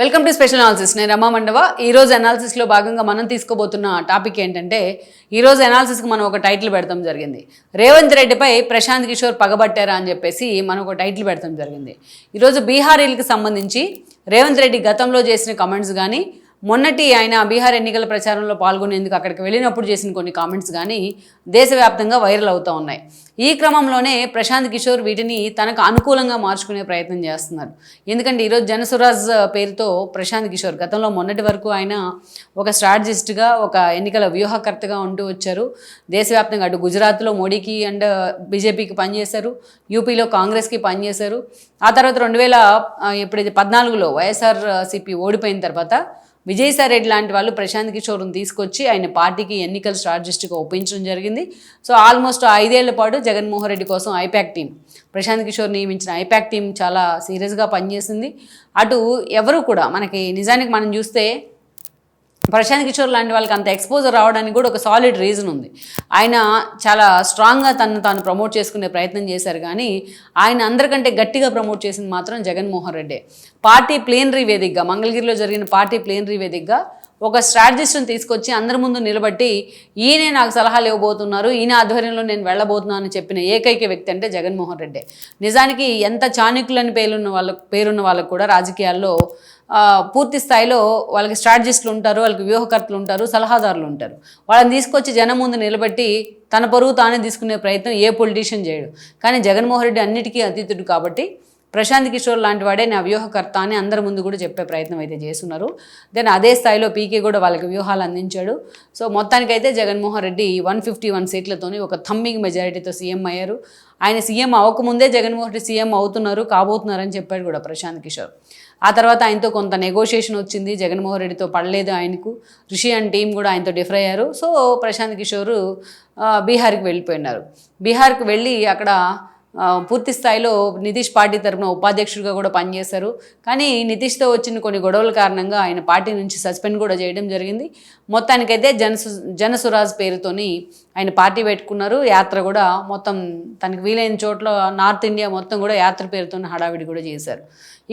Welcome to special analysis నేను రమా మండవ. ఈ రోజు భాగంగా మనం తీసుకోబోతున్న టాపిక్ ఏంటంటే ఈరోజు అనాలిసిస్కి మనం ఒక టైటిల్ పెడతాం జరిగింది. రేవంత్ రెడ్డిపై ప్రశాంత్ కిషోర్ పగబట్టారా అని చెప్పేసి మనం ఒక టైటిల్ పెడతాం జరిగింది. ఈరోజు బీహారీలకు సంబంధించి రేవంత్ రెడ్డి గతంలో చేసిన కమెంట్స్ కానీ మొన్నటి ఆయన బీహార్ ఎన్నికల ప్రచారంలో పాల్గొనేందుకు అక్కడికి వెళ్ళినప్పుడు చేసిన కొన్ని కామెంట్స్ కానీ దేశవ్యాప్తంగా వైరల్ అవుతూ ఉన్నాయి. ఈ క్రమంలోనే ప్రశాంత్ కిషోర్ వీటిని తనకు అనుకూలంగా మార్చుకునే ప్రయత్నం చేస్తున్నారు. ఎందుకంటే ఈరోజు జనసురాజ్ పేరుతో ప్రశాంత్ కిషోర్ గతంలో మొన్నటి వరకు ఆయన ఒక స్ట్రాటజిస్ట్గా ఒక ఎన్నికల వ్యూహకర్తగా ఉంటూ వచ్చారు. దేశవ్యాప్తంగా అటు గుజరాత్లో మోడీకి అండ్ బీజేపీకి పనిచేశారు యూపీలో కాంగ్రెస్కి పనిచేశారు. ఆ తర్వాత రెండు వేల ఎప్పుడైతే పద్నాలుగులో వైఎస్ఆర్ సిపి ఓడిపోయిన తర్వాత విజయసాయి రెడ్డి లాంటి వాళ్ళు ప్రశాంత్ కిషోర్ని తీసుకొచ్చి ఆయన పార్టీకి ఎన్నికల స్ట్రాటజిస్ట్గా ఒప్పించడం జరిగింది. సో ఆల్మోస్ట్ ఐదేళ్ళ పాటు జగన్మోహన్ రెడ్డి కోసం ఐపాక్ టీం ప్రశాంత్ కిషోర్ నియమించిన ఐపాక్ టీం చాలా సీరియస్గా పనిచేసింది. అటు ఎవరు కూడా మనకి నిజానికి మనం చూస్తే ప్రశాంత్ కిషోర్ లాంటి వాళ్ళకి అంత ఎక్స్పోజర్ రావడానికి కూడా ఒక సాలిడ్ రీజన్ ఉంది. ఆయన చాలా స్ట్రాంగ్గా తను తాను ప్రమోట్ చేసుకునే ప్రయత్నం చేశారు కానీ ఆయన అందరికంటే గట్టిగా ప్రమోట్ చేసింది మాత్రం జగన్మోహన్ రెడ్డి. పార్టీ ప్లేనరీ వేదికగా మంగళగిరిలో జరిగిన పార్టీ ప్లేనరీ వేదికగా ఒక స్ట్రాటజిస్ట్ని తీసుకొచ్చి అందరి ముందు నిలబట్టి ఈయనే నాకు సలహాలు ఇవ్వబోతున్నారు ఈయన ఆధ్వర్యంలో నేను వెళ్ళబోతున్నాను అని చెప్పిన ఏకైక వ్యక్తి అంటే జగన్మోహన్ రెడ్డి. నిజానికి ఎంత చాణక్యులని పేరున్న వాళ్ళ పేరున్న వాళ్ళకు కూడా రాజకీయాల్లో పూర్తి స్థాయిలో వాళ్ళకి స్ట్రాటజిస్టులు ఉంటారు వాళ్ళకి వ్యూహకర్తలు ఉంటారు సలహాదారులు ఉంటారు. వాళ్ళని తీసుకొచ్చి జనం ముందు నిలబెట్టి తన పరువు తానే తీసుకునే ప్రయత్నం ఏ పొలిటీషియన్ చేయడు. కానీ జగన్మోహన్ రెడ్డి అన్నిటికీ అతీతుడు కాబట్టి ప్రశాంత్ కిషోర్ లాంటి వాడే నా వ్యూహకర్త అని అందరి ముందు కూడా చెప్పే ప్రయత్నం అయితే చేస్తున్నారు. దెన్ అదే స్థాయిలో పీకే కూడా వాళ్ళకి వ్యూహాలు అందించాడు. సో మొత్తానికైతే Jaganmohan Reddy one fifty one సీట్లతోని ఒక థమ్మింగ్ మెజారిటీతో సీఎం అయ్యారు. ఆయన సీఎం అవ్వకముందే జగన్మోహన్ రెడ్డి సీఎం అవుతున్నారు కాబోతున్నారని చెప్పాడు కూడా ప్రశాంత్ కిషోర్. ఆ తర్వాత ఆయనతో కొంత నెగోషియేషన్ వచ్చింది జగన్మోహన్ రెడ్డితో పడలేదు ఆయనకు. రిషి అండ్ టీం కూడా ఆయనతో డిఫర్ అయ్యారు. సో ప్రశాంత్ కిషోర్ బీహార్కి వెళ్ళిపోయినారు. బీహార్కి వెళ్ళి అక్కడ పూర్తి స్థాయిలో నితీష్ పార్టీ తరఫున ఉపాధ్యక్షుడిగా కూడా పనిచేశారు. కానీ నితీష్తో వచ్చిన కొన్ని గొడవల కారణంగా ఆయన పార్టీ నుంచి సస్పెండ్ కూడా చేయడం జరిగింది. మొత్తానికైతే జనసు జనసురాజ్ పేరుతోని ఆయన పార్టీ పెట్టుకున్నారు. యాత్ర కూడా మొత్తం తనకి వీలైన చోట్ల నార్త్ ఇండియా మొత్తం కూడా యాత్ర పేరుతో హడావిడి కూడా చేశారు.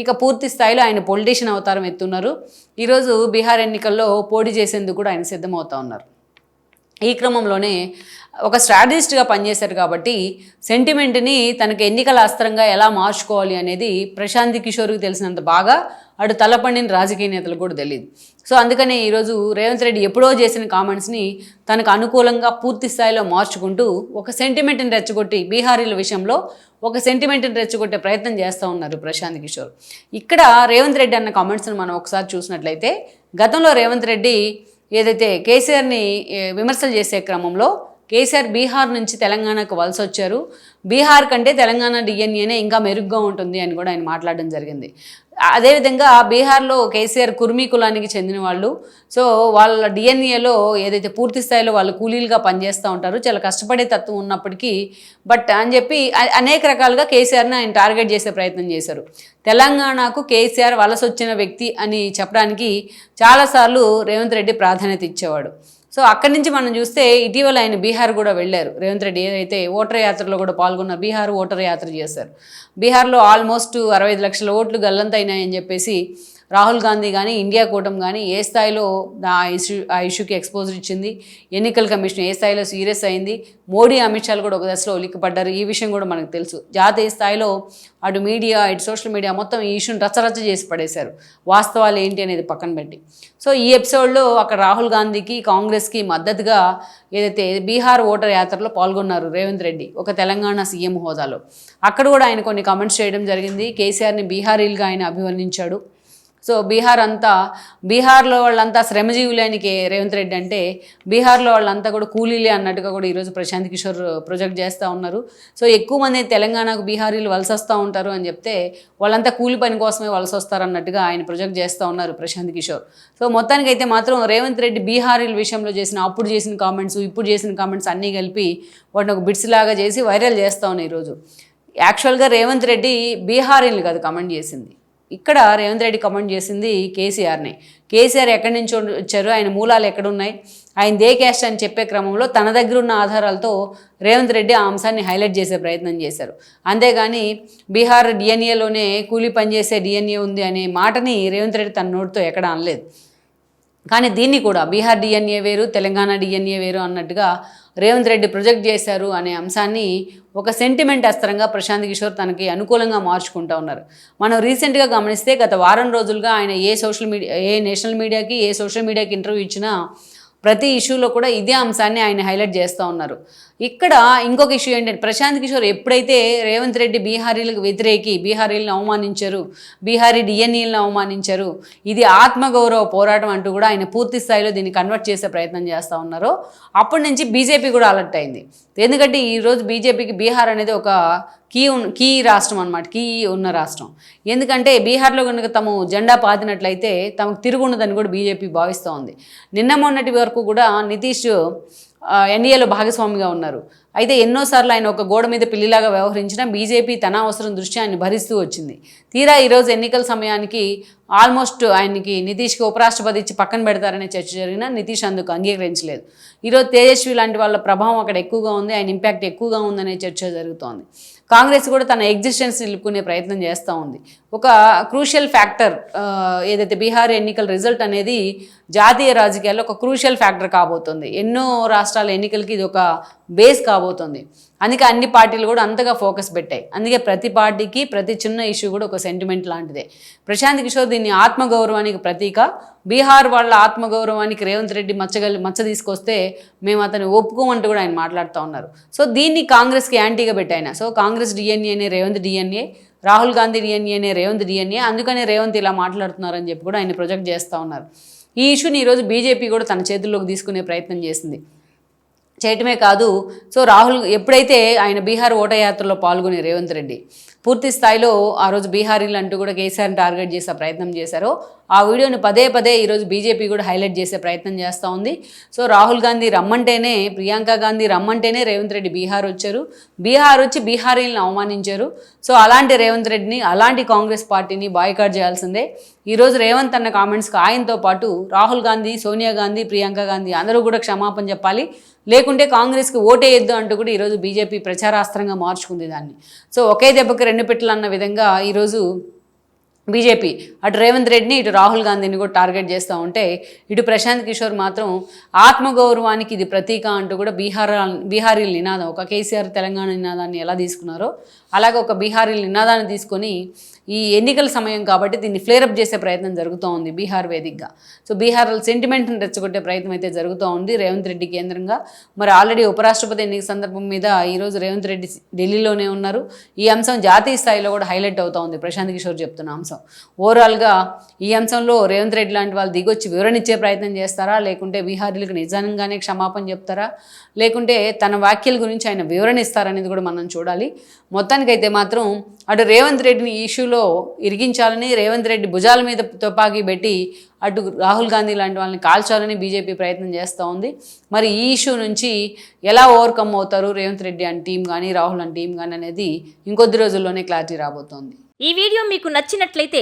ఇక పూర్తి స్థాయిలో ఆయన పొలిటీషియన్ అవతారం ఎత్తున్నారు. ఈరోజు బీహార్ ఎన్నికల్లో పోటీ చేసేందుకు కూడా ఆయన సిద్ధమవుతా ఉన్నారు. ఈ క్రమంలోనే ఒక స్ట్రాటజిస్ట్గా పనిచేశారు కాబట్టి సెంటిమెంట్ని తనకు ఎన్నికల అస్త్రంగా ఎలా మార్చుకోవాలి అనేది ప్రశాంత్ కిషోర్కి తెలిసినంత బాగా అటు తలపండిన రాజకీయ నేతలకు కూడా తెలియదు సో అందుకనే ఈరోజు రేవంత్ రెడ్డి ఎప్పుడో చేసిన కామెంట్స్ని తనకు అనుకూలంగా పూర్తి స్థాయిలో మార్చుకుంటూ ఒక సెంటిమెంట్ని రెచ్చగొట్టి బీహారీల విషయంలో ఒక సెంటిమెంట్ని రెచ్చగొట్టే ప్రయత్నం చేస్తూ ఉన్నారు ప్రశాంత్ కిషోర్. ఇక్కడ రేవంత్ రెడ్డి అన్న కామెంట్స్ని మనం ఒకసారి చూసినట్లయితే గతంలో రేవంత్ రెడ్డి ఏదైతే కేసీఆర్ని విమర్శలు చేసే క్రమంలో కేసీఆర్ బీహార్ నుంచి తెలంగాణకు వలస వచ్చారు. బీహార్ కంటే తెలంగాణ డిఎన్ఏనే ఇంకా మెరుగ్గా ఉంటుంది అని కూడా ఆయన మాట్లాడడం జరిగింది. అదేవిధంగా బీహార్లో కేసీఆర్ కుర్మీ కులానికి చెందిన వాళ్ళు. సో వాళ్ళ డిఎన్ఏలో ఏదైతే పూర్తి స్థాయిలో వాళ్ళు కూలీలుగా పనిచేస్తూ ఉంటారు చాలా కష్టపడే తత్వం ఉన్నప్పటికీ బట్ అని చెప్పి అనేక రకాలుగా కేసీఆర్ని ఆయన టార్గెట్ చేసే ప్రయత్నం చేశారు. తెలంగాణకు కేసీఆర్ వలస వచ్చిన వ్యక్తి అని చెప్పడానికి చాలాసార్లు రేవంత్ రెడ్డి ప్రాధాన్యత ఇచ్చేవాడు. సో అక్కడి నుంచి మనం చూస్తే ఇటీవల ఆయన బీహార్ కూడా వెళ్ళారు. రేవంత్ రెడ్డి ఏదైతే ఓటర్ యాత్రలో కూడా పాల్గొన్నారు బీహార్ ఓటర్ యాత్ర చేశారు. బీహార్లో ఆల్మోస్ట్ అరవై ఐదు లక్షల ఓట్లు గల్లంతైనాయని చెప్పేసి రాహుల్ గాంధీ కానీ ఇండియా కూటమి కానీ ఏ స్థాయిలో ఆ ఇష్యూ ఆ ఇష్యూకి ఎక్స్పోజర్ ఇచ్చింది? ఎన్నికల కమిషన్ ఏ స్థాయిలో సీరియస్ అయింది? మోడీ అమిత్ షాలు కూడా ఒక దశలో ఉలిక్కిపడ్డారు. ఈ విషయం కూడా మనకు తెలుసు. జాతీయ స్థాయిలో అటు మీడియా ఇటు సోషల్ మీడియా మొత్తం ఈ ఇష్యూని రచ్చరచ్చ చేసి పడేశారు. వాస్తవాలు ఏంటి అనేది పక్కన పెట్టి. సో ఈ ఎపిసోడ్లో అక్కడ రాహుల్ గాంధీకి కాంగ్రెస్కి మద్దతుగా ఏదైతే బీహార్ ఓటర్ యాత్రలో పాల్గొన్నారు రేవంత్ రెడ్డి ఒక తెలంగాణ సీఎం హోదాలో. అక్కడ కూడా ఆయన కొన్ని కామెంట్స్ చేయడం జరిగింది. కేసీఆర్ని బీహారీలుగా ఆయన అభివర్ణించాడు. సో బీహార్ అంతా బీహార్లో వాళ్ళంతా శ్రమజీవులేనికి రేవంత్ రెడ్డి అంటే బీహార్లో వాళ్ళంతా కూడా కూలీలే అన్నట్టుగా కూడా ఈరోజు ప్రశాంత్ కిషోర్ ప్రొజెక్ట్ చేస్తూ ఉన్నారు. సో ఎక్కువ మంది తెలంగాణకు బీహారీలు వలస వస్తూ ఉంటారు అని చెప్తే వాళ్ళంతా కూలి పని కోసమే వలస వస్తారు అన్నట్టుగా ఆయన ప్రొజెక్ట్ చేస్తూ ఉన్నారు ప్రశాంత్ కిషోర్. సో మొత్తానికైతే మాత్రం రేవంత్ రెడ్డి బీహారీల విషయంలో చేసిన అప్పుడు చేసిన కామెంట్స్ ఇప్పుడు చేసిన కామెంట్స్ అన్నీ కలిపి వాటిని ఒక బిట్స్ లాగా చేసి వైరల్ చేస్తూ ఉన్నాయి ఈరోజు. యాక్చువల్గా రేవంత్ రెడ్డి బీహారీలు కాదు కమెంట్ చేసింది. ఇక్కడ రేవంత్ రెడ్డి కమెంట్ చేసింది కేసీఆర్ని. కేసీఆర్ ఎక్కడి నుంచి వచ్చారు? ఆయన మూలాలు ఎక్కడున్నాయి? ఆయన దే క్యాస్ట్ అని చెప్పే క్రమంలో తన దగ్గర ఉన్న ఆధారాలతో రేవంత్ రెడ్డి ఆ అంశాన్ని హైలైట్ చేసే ప్రయత్నం చేశారు. అంతేగాని బీహార్ డిఎన్ఏలోనే కూలీ పనిచేసే డిఎన్ఏ ఉంది అనే మాటని రేవంత్ రెడ్డి తన నోటితో ఎక్కడ అనలేదు. కానీ దీన్ని కూడా బీహార్ డిఎన్ఏ వేరు తెలంగాణ డిఎన్ఏ వేరు అన్నట్టుగా రేవంత్ రెడ్డి ప్రొజెక్ట్ చేశారు అనే అంశాన్ని ఒక సెంటిమెంట్ అస్త్రంగా ప్రశాంత్ కిషోర్ తనకి అనుకూలంగా మార్చుకుంటూ ఉన్నారు. మనం రీసెంట్గా గమనిస్తే గత వారం రోజులుగా ఆయన ఏ సోషల్ మీడియా ఏ నేషనల్ మీడియాకి ఏ సోషల్ మీడియాకి ఇంటర్వ్యూ ఇచ్చినా ప్రతి ఇష్యూలో కూడా ఇదే అంశాన్ని ఆయన హైలైట్ చేస్తూ ఉన్నారు. ఇక్కడ ఇంకొక ఇష్యూ ఏంటంటే ప్రశాంత్ కిషోర్ ఎప్పుడైతే రేవంత్ రెడ్డి బీహారీలకు వ్యతిరేకి బీహారీలను అవమానించారు బీహారీ డిఎన్ఈలను అవమానించారు ఇది ఆత్మగౌరవ పోరాటం అంటూ కూడా ఆయన పూర్తి స్థాయిలో దీన్ని కన్వర్ట్ చేసే ప్రయత్నం చేస్తూ ఉన్నారో అప్పటి నుంచి బీజేపీ కూడా అలర్ట్ అయింది. ఎందుకంటే ఈరోజు బీజేపీకి బీహార్ అనేది ఒక కీ ఉన్ కీ రాష్ట్రం అనమాట కీ ఉన్న రాష్ట్రం. ఎందుకంటే బీహార్లో కనుక తము జెండా పాతినట్లయితే తమకు తిరుగుండదని కూడా బీజేపీ భావిస్తూ ఉంది. నిన్న మొన్నటి వరకు కూడా నితీష్ ఎన్డీఏలో భాగస్వామిగా ఉన్నారు. అయితే ఎన్నోసార్లు ఆయన ఒక గోడ మీద పిల్లిలాగా వ్యవహరించిన బీజేపీ తన అవసరం దృష్ట్యా ఆయన భరిస్తూ వచ్చింది. తీరా ఈరోజు ఎన్నికల సమయానికి ఆల్మోస్ట్ ఆయనకి నితీష్కి ఉపరాష్ట్రపతి ఇచ్చి పక్కన పెడతారనే చర్చ జరిగినా నితీష్ అందుకు అంగీకరించలేదు. ఈరోజు తేజస్వి లాంటి వాళ్ళ ప్రభావం అక్కడ ఎక్కువగా ఉంది ఆయన ఇంపాక్ట్ ఎక్కువగా ఉందనే చర్చ జరుగుతోంది. కాంగ్రెస్ కూడా తన ఎగ్జిస్టెన్స్ నిలుపుకునే ప్రయత్నం చేస్తూ ఉంది. ఒక క్రూషియల్ ఫ్యాక్టర్ ఏదైతే బీహార్ ఎన్నికల రిజల్ట్ అనేది జాతీయ రాజకీయాల్లో ఒక క్రూషియల్ ఫ్యాక్టర్ కాబోతుంది. ఎన్నో రాష్ట్రాల ఎన్నికలకి ఇది ఒక బేస్ కాబోతుంది. అందుకే అన్ని పార్టీలు కూడా అంతగా ఫోకస్ పెట్టాయి. అందుకే ప్రతి పార్టీకి ప్రతి చిన్న ఇష్యూ కూడా ఒక సెంటిమెంట్ లాంటిదే. ప్రశాంత్ కిషోర్ దీన్ని ఆత్మగౌరవానికి ప్రతీక. బీహార్ వాళ్ళ ఆత్మగౌరవానికి రేవంత్ రెడ్డి మచ్చగలి మచ్చ తీసుకొస్తే మేము అతన్ని ఒప్పుకోమంటూ కూడా ఆయన మాట్లాడుతూ ఉన్నారు. సో దీన్ని కాంగ్రెస్కి యాంటీగా పెట్టాయన. సో కాంగ్రెస్ డిఎన్ఏనే రేవంత్ డిఎన్ఏ రాహుల్ గాంధీ డిఎన్ఏనే రేవంత్ డిఎన్ఏ అందుకనే రేవంత్ ఇలా మాట్లాడుతున్నారని చెప్పి కూడా ఆయన ప్రొజెక్ట్ చేస్తూ ఉన్నారు. ఈ ఇష్యూని ఈరోజు బీజేపీ కూడా తన చేతుల్లోకి తీసుకునే ప్రయత్నం చేసింది. చేయటమే కాదు. సో రాహుల్ ఎప్పుడైతే ఆయన బీహార్ ఓటయాత్రలో పాల్గొని రేవంత్ రెడ్డి పూర్తి స్థాయిలో ఆ రోజు బీహారీలు అంటూ కూడా కేసీఆర్ని టార్గెట్ చేసే ప్రయత్నం చేశారో ఆ వీడియోని పదే పదే ఈరోజు బీజేపీ కూడా హైలైట్ చేసే ప్రయత్నం చేస్తూ ఉంది. సో రాహుల్ గాంధీ రమ్మంటేనే ప్రియాంక గాంధీ రమ్మంటేనే రేవంత్ రెడ్డి బీహార్ వచ్చారు. బీహార్ వచ్చి బీహారీలను అవమానించారు. సో అలాంటి రేవంత్ రెడ్డిని అలాంటి కాంగ్రెస్ పార్టీని బాయ్కాట్ చేయాల్సిందే. ఈరోజు రేవంత్ అన్న కామెంట్స్కి ఆయనతో పాటు రాహుల్ గాంధీ సోనియా గాంధీ ప్రియాంక గాంధీ అందరూ కూడా క్షమాపణ చెప్పాలి. లేకుంటే కాంగ్రెస్కి ఓటేయొద్దు అంటూ కూడా ఈరోజు బీజేపీ ప్రచారాస్త్రంగా మార్చుకుంది దాన్ని. సో ఒకే దెబ్బకి రెండు పెట్టలు అన్న విధంగా ఈరోజు బీజేపీ అటు రేవంత్ రెడ్డిని ఇటు రాహుల్ గాంధీని కూడా టార్గెట్ చేస్తూ ఉంటే ఇటు ప్రశాంత్ కిషోర్ మాత్రం ఆత్మగౌరవానికి ఇది ప్రతీక అంటూ కూడా బీహార్ బీహారీల నినాదం ఒక కేసీఆర్ తెలంగాణ నినాదాన్ని ఎలా తీసుకున్నారో అలాగే ఒక బీహారీల నినాదాన్ని తీసుకొని ఈ ఎన్నికల సమయం కాబట్టి దీన్ని ఫ్లేరప్ చేసే ప్రయత్నం జరుగుతూ ఉంది బీహార్ వేదికగా. సో బీహార్ సెంటిమెంట్ని రెచ్చగొట్టే ప్రయత్నం అయితే జరుగుతూ ఉంది. రేవంత్ రెడ్డి కేంద్రంగా. మరి ఆల్రెడీ ఉపరాష్ట్రపతి ఎన్నిక సందర్భం మీద ఈరోజు రేవంత్ రెడ్డి ఢిల్లీలోనే ఉన్నారు. ఈ అంశం జాతీయ స్థాయిలో కూడా హైలైట్ అవుతూ ఉంది. ప్రశాంత్ కిషోర్ చెప్తున్న అంశం. ఓవరాల్గా ఈ అంశంలో రేవంత్ రెడ్డి లాంటి వాళ్ళు దిగొచ్చి వివరణ ఇచ్చే ప్రయత్నం చేస్తారా? లేకుంటే బీహారీలకు నిజంగానే క్షమాపణ చెప్తారా? లేకుంటే తన వ్యాఖ్యల గురించి ఆయన వివరణ ఇస్తారనేది కూడా మనం చూడాలి. మొత్తానికైతే మాత్రం అటు రేవంత్ రెడ్డిని ఈ ఇష్యూలో ఇరిగించాలని రేవంత్ రెడ్డి భుజాల మీద తుపాకీ పెట్టి అటు రాహుల్ గాంధీ లాంటి వాళ్ళని కాల్చాలని బీజేపీ ప్రయత్నం చేస్తూ ఉంది. మరి ఈ ఇష్యూ నుంచి ఎలా ఓవర్కమ్ అవుతారు రేవంత్ రెడ్డి అని టీం కానీ రాహుల్ అని టీం కానీ అనేది ఇంకొద్ది రోజుల్లోనే క్లారిటీ రాబోతోంది. ఈ వీడియో మీకు నచ్చినట్లయితే